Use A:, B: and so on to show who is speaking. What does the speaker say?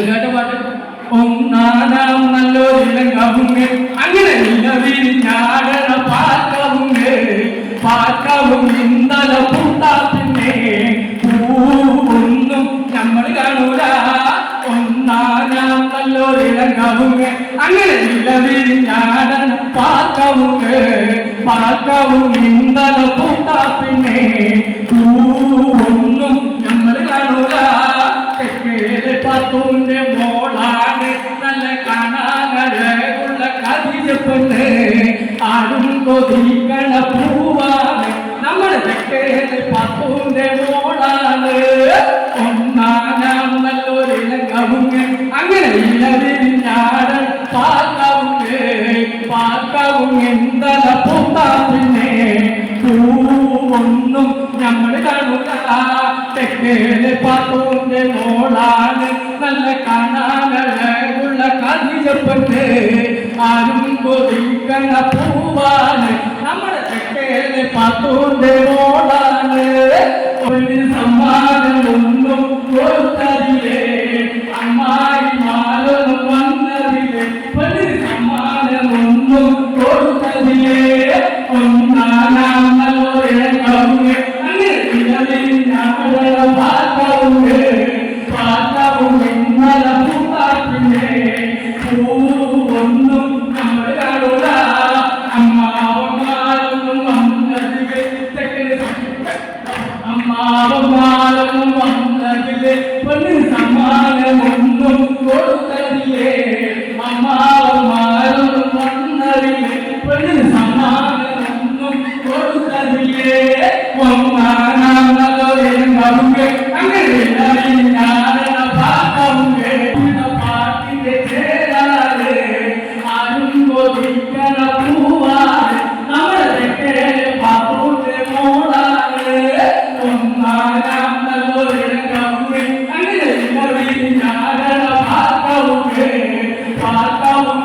A: കേട്ട പാട്ട് ഒന്നാനാം നല്ലൊരിലങ്ങവുങ്ങ് അങ്ങനെ നിലവിരിഞ്ഞാടണ പാക്കവുങ്ങ് പാക്കവും ഇന്നലെ പൂത്താ പിന്നെ പൂവൊന്നും നമ്മൾ കാണൂല ഒന്നാനാം നല്ലൊരിലങ്ങവുങ്ങ് അങ്ങനെ നിലവിരിഞ്ഞാടണ പാക്കവുങ്ങ് പാക്കവും പത്തൂന്റെ മോളാണ് കാണാനുള്ള കതിരപ്പെണ്ണ് ആടും കൊതിക്കണ പൂവാണ്. നമ്മുടെ തെക്കേലെ പത്തൂന്റെ മോളാണ്. ഒന്നാനാം നല്ലൊരു ഇളകവുങ്ങ് അങ്ങനെ ഇലവിരിഞ്ഞാടൻ പാക്കവുങ്ങ് പാക്കവും എന്തല പൂത്താ പിന്നെ. പൂവൊന്നും നമ്മൾ കാണൂല. തെക്കേലെ പാത്തോന്റെ മോളാണ്. காணாமல்ல காணாமல்ல உள்ள காதிஜப்பட்டு ஆறும் கொதிக்கன பூவானு நம்மள செக்கையில பார்த்தோண்டே ஓடானு. ஒரு சம்மாதம் ஒன்றும் கொடுத்ததிலே அம்மாடி மாலும் வந்ததிலே. அம்மாவும் மாலமும் வந்ததிலே பொண்ணு சம்மானம் ஒன்றும் கொடுத்ததிலே. அம்மாவும் மாலமும் வந்ததிலே பொண்ணு சம்மானம் ஒன்றும் கொடுத்ததிலே. പാർക്കാവും